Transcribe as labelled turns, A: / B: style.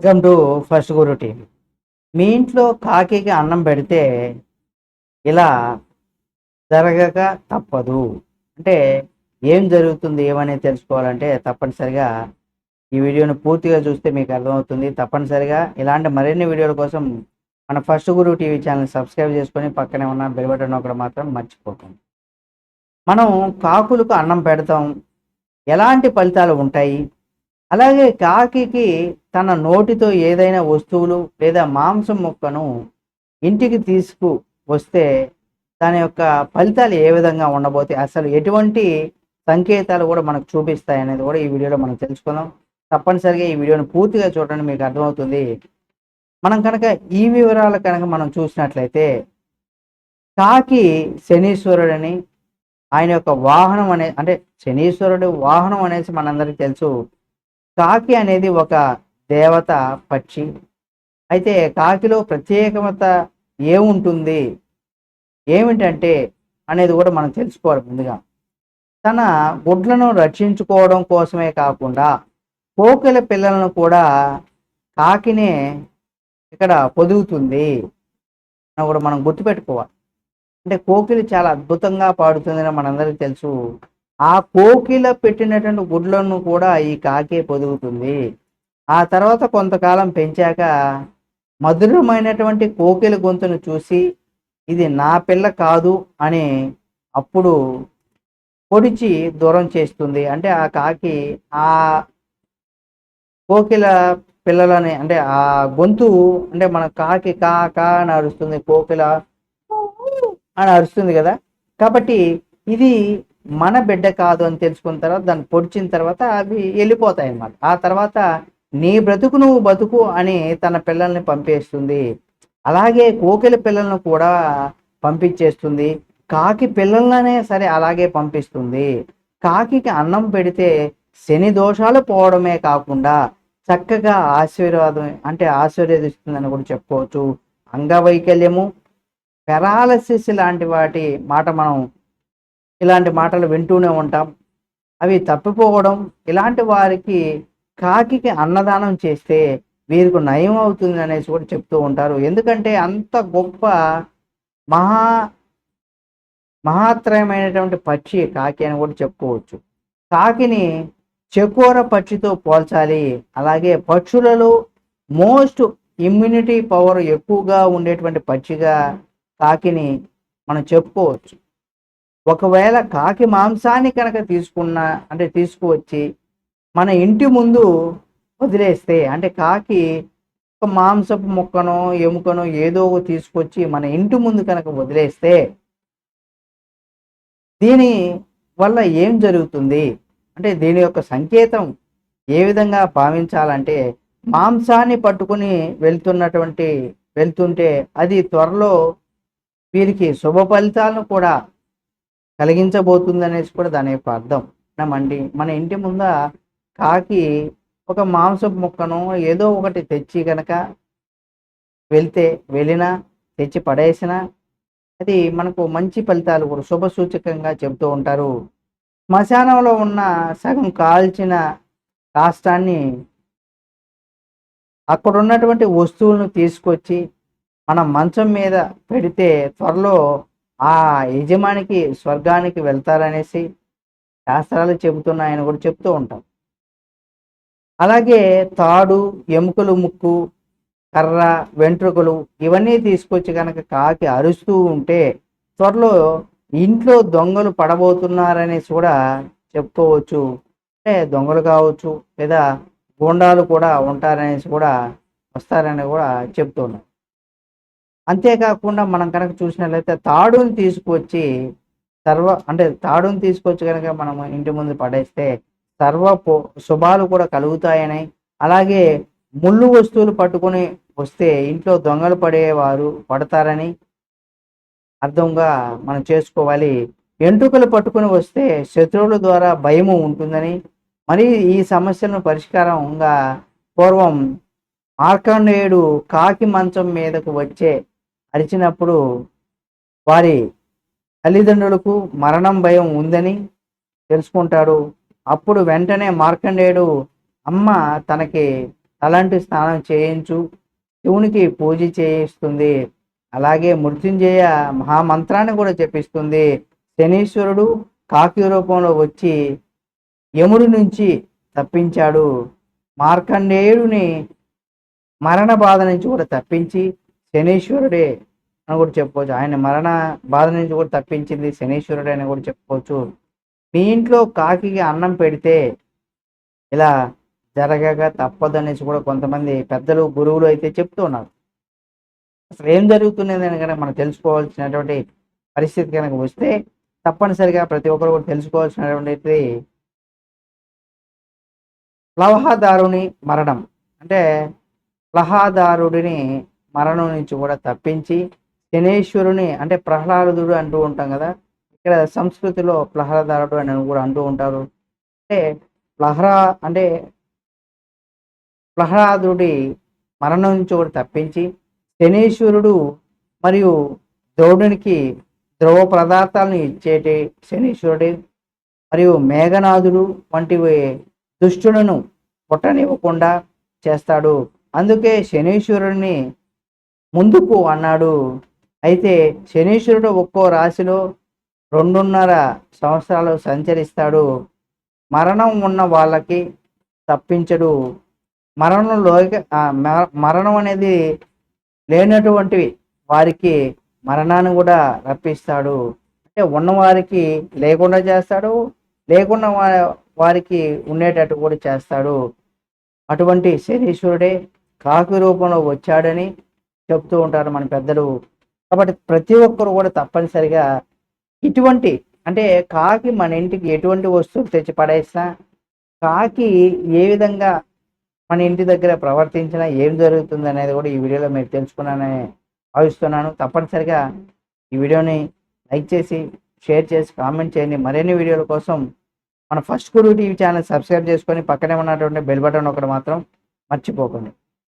A: Welcome to first Guru TV మీ ఇంట్లో కాకికి అన్నం పెడితే ఇలా జరగక తప్పదు. అంటే ఏం జరుగుతుంది ఏమని తెలుసుకోవాలంటే తప్పనిసరిగా ఈ వీడియోని పూర్తిగా చూస్తే మీకు అర్థమవుతుంది. తప్పనిసరిగా ఇలాంటి మరిన్ని వీడియోల కోసం మన first Guru TV channel subscribe చేసుకొని పక్కనే ఉన్న బెల్ బటన్ ఒకటి మాత్రం మర్చిపోకండి. మనం కాకులకు అన్నం పెడతాం. ఎలాంటి ఫలితాలు ఉంటాయి? అలాగే కాకి తన నోటితో ఏదైనా వస్తువులు లేదా మాంసం ముక్కను ఇంటికి తీసుకు వస్తే దాని యొక్క ఫలితాలు ఏ విధంగా ఉండబోతాయి? అసలు ఎటువంటి సంకేతాలు కూడా మనకు చూపిస్తాయి అనేది కూడా ఈ వీడియోలో మనం తెలుసుకుందాం. తప్పనిసరిగా ఈ వీడియోని పూర్తిగా చూడండి మీకు అర్థమవుతుంది. మనం కనుక ఈ వివరాలు కనుక మనం చూసినట్లయితే కాకి శనీశ్వరుడని ఆయన యొక్క వాహనం అనే అంటే శనీశ్వరుడు వాహనం అనేసి మనందరికీ తెలుసు. కాకి అనేది ఒక దేవత పక్షి. అయితే కాకిలో ప్రత్యేకత ఏముంటుంది? ఏమిటంటే అనేది కూడా మనం తెలుసుకోవాలి ముందుగా. తన గుడ్లను రక్షించుకోవడం కోసమే కాకుండా కోకిల పిల్లలను కూడా కాకినే ఇక్కడ పొదుగుతుంది అని కూడా మనం గుర్తుపెట్టుకోవాలి. అంటే కోకిలు చాలా అద్భుతంగా పాడుతుందని మనందరికీ తెలుసు. ఆ కోకిల పెట్టినటువంటి గుడ్లను కూడా ఈ కాకే పొదుగుతుంది. ఆ తర్వాత కొంతకాలం పెంచాక మధురమైనటువంటి కోకిల గొంతును చూసి ఇది నా పిల్ల కాదు అని అప్పుడు పొడిచి దూరం చేస్తుంది. అంటే ఆ కాకి ఆ కోకిల పిల్లలని అంటే ఆ గొంతు అంటే మన కాకి కా కా అని అరుస్తుంది కోకిల అని అరుస్తుంది కదా. కాబట్టి ఇది మన బిడ్డ కాదు అని తెలుసుకున్న తర్వాత దాన్ని పొడిచిన తర్వాత అవి వెళ్ళిపోతాయి అన్నమాట ఆ తర్వాత నీ బ్రతుకు నువ్వు బతుకు అని తన పిల్లల్ని పంపేస్తుంది. అలాగే కోకిల పిల్లలను కూడా పంపించేస్తుంది. కాకి పిల్లలనే సరే అలాగే పంపిస్తుంది. కాకికి అన్నం పెడితే శని దోషాలు పోవడమే కాకుండా చక్కగా ఆశీర్వాదం అంటే ఆశీర్వదిస్తుందని కూడా చెప్పుకోవచ్చు. అంగవైకల్యము పెరాలసిస్ లాంటి వాటి మాట మనం ఇలాంటి మాటలు వింటూనే ఉంటాం. అవి తప్పిపోవడం ఇలాంటి వారికి కాకికి అన్నదానం చేస్తే వీరికి నయం అవుతుంది అనేసి కూడా చెప్తూ ఉంటారు. ఎందుకంటే అంత గొప్ప మహా మహాత్రయమైనటువంటి పక్షి కాకి అని కూడా చెప్పుకోవచ్చు. కాకిని చెకోర పక్షితో పోల్చాలి. అలాగే పక్షులలో మోస్ట్ ఇమ్యూనిటీ పవర్ ఎక్కువగా ఉండేటువంటి పక్షిగా కాకిని మనం చెప్పుకోవచ్చు. ఒకవేళ కాకి మాంసాన్ని కనుక తీసుకున్న అంటే తీసుకువచ్చి మన ఇంటి ముందు వదిలేస్తే అంటే కాకి ఒక మాంసపు ముక్కనో ఎముకనో ఏదో ఒక తీసుకొచ్చి మన ఇంటి ముందు కనుక వదిలేస్తే దీని వల్ల ఏం జరుగుతుంది? అంటే దీని యొక్క సంకేతం ఏ విధంగా భావించాలంటే మాంసాన్ని పట్టుకుని వెళ్తున్నటువంటి వెళ్తుంటే అది త్వరలో వీరికి శుభ ఫలితాలను కూడా కలిగించబోతుంది అనేసి కూడా దాని యొక్క అర్థం. మండి మన ఇంటి ముంద కాకి ఒక మాంసపు ముక్కను ఏదో ఒకటి తెచ్చి కనుక వెళ్తే వెళ్ళినా తెచ్చి పడేసినా అది మనకు మంచి ఫలితాలు కూడా శుభ సూచకంగా చెబుతూ ఉంటారు. శ్మశానంలో ఉన్న సగం కాల్చిన కాష్టాన్ని అక్కడ ఉన్నటువంటి వస్తువులను తీసుకొచ్చి మనం మంచం మీద పెడితే త్వరలో ఆ యజమానికి స్వర్గానికి వెళ్తారనేసి శాస్త్రాలు చెబుతున్నాయని కూడా చెప్తూ ఉంటాం. అలాగే తాడు ఎముకలు ముక్కు కర్ర వెంట్రుకలు ఇవన్నీ తీసుకొచ్చి కనుక కాకి అరుస్తూ ఉంటే త్వరలో ఇంట్లో దొంగలు పడబోతున్నారనేసి కూడా చెప్పుకోవచ్చు. అంటే దొంగలు కావచ్చు లేదా గూండాలు కూడా ఉంటారనేసి కూడా వస్తారని కూడా చెప్తున్నాం అంతేకాకుండా మనం కనుక చూసినట్లయితే తాడుని తీసుకువచ్చి సర్వ అంటే తాడుని తీసుకొచ్చి కనుక మనం ఇంటి ముందు పడేస్తే సర్వ శుభాలు కూడా కలుగుతాయని. అలాగే ముళ్ళు వస్తువులు పట్టుకొని వస్తే ఇంట్లో దొంగలు పడేవారు పడతారని అర్థంగా మనం చేసుకోవాలి. ఎంట్రుకలు పట్టుకొని వస్తే శత్రువుల ద్వారా భయము ఉంటుందని. మరి ఈ సమస్యలను పరిష్కారంగా పూర్వం మార్కండేయుడు కాకి మంచం మీదకు వచ్చే అరిచినప్పుడు వారి తల్లిదండ్రులకు మరణం భయం ఉందని తెలుసుకుంటాడు. అప్పుడు వెంటనే మార్కండేయుడు అమ్మ తనకి అలాంటి స్నానం చేయించు శివునికి పూజ చేయిస్తుంది అలాగే మృత్యుంజయ మహామంత్రాన్ని కూడా చెప్పిస్తుంది శనీశ్వరుడు కాకి రూపంలో వచ్చి యముడి నుంచి తప్పించాడు. మార్కండేయుడిని మరణ బాధ నుంచి కూడా తప్పించి శనీశ్వరుడే అని కూడా చెప్పుకోవచ్చు ఆయన మరణ బాధ నుంచి కూడా తప్పించింది శనీశ్వరుడే అని కూడా చెప్పుకోవచ్చు మీ ఇంట్లో కాకి అన్నం పెడితే ఇలా జరగక తప్పదనేసి కూడా కొంతమంది పెద్దలు గురువులు అయితే చెప్తూ ఉన్నారు. అసలు ఏం జరుగుతున్నది అని కనుక మనం తెలుసుకోవాల్సినటువంటి పరిస్థితి కనుక వస్తే తప్పనిసరిగా ప్రతి ఒక్కరు కూడా తెలుసుకోవాల్సినటువంటి ప్లవహదారుని మరణం. అంటే ప్లహాదారుడిని మరణం నుంచి కూడా తప్పించి శనేశ్వరుని అంటే ప్రహ్లాదుడు అంటూ ఉంటాం కదా ఇక్కడ సంస్కృతిలో ప్రహ్లాదారుడు అని కూడా అంటూ ఉంటారు. అంటే ప్రహ్లా అంటే ప్రహ్లాదుడి మరణం నుంచి కూడా తప్పించి శనేశ్వరుడు మరియు ద్రౌడునికి ద్రవ పదార్థాలను ఇచ్చేటి శనీశ్వరుడు మరియు మేఘనాథుడు వంటివి దుష్టులను పుట్టనివ్వకుండా చేస్తాడు. అందుకే శనీశ్వరుడిని ముందుకు అన్నాడు. అయితే శనీశ్వరుడు ఒక్కో రాశిలో రెండున్నర సంవత్సరాలు సంచరిస్తాడు. మరణం ఉన్న వాళ్ళకి తప్పించడు. మరణంలో మరణం అనేది లేనటువంటివి. వారికి మరణాన్ని కూడా రప్పిస్తాడు. అంటే ఉన్నవారికి లేకుండా చేస్తాడు. లేకుండా వారికి ఉండేటట్టు కూడా చేస్తాడు. అటువంటి శనీశ్వరుడే కాకి రూపంలో వచ్చాడని చెప్తూ ఉంటారు మన పెద్దలు. కాబట్టి ప్రతి ఒక్కరు కూడా తప్పనిసరిగా ఇటువంటి అంటే కాకి మన ఇంటికి ఎటువంటి వస్తువులు తెచ్చి పడేసినా కాకి ఏ విధంగా మన ఇంటి దగ్గర ప్రవర్తించినా ఏం జరుగుతుంది అనేది కూడా ఈ వీడియోలో మీరు తెలుసుకున్నానని భావిస్తున్నాను. తప్పనిసరిగా ఈ వీడియోని లైక్ చేసి షేర్ చేసి కామెంట్ చేయండి. మరిన్ని వీడియోల కోసం మన first Guru TV channel subscribe చేసుకొని పక్కనే ఉన్నటువంటి బెల్ బటన్ ఒకటి మాత్రం మర్చిపోకండి.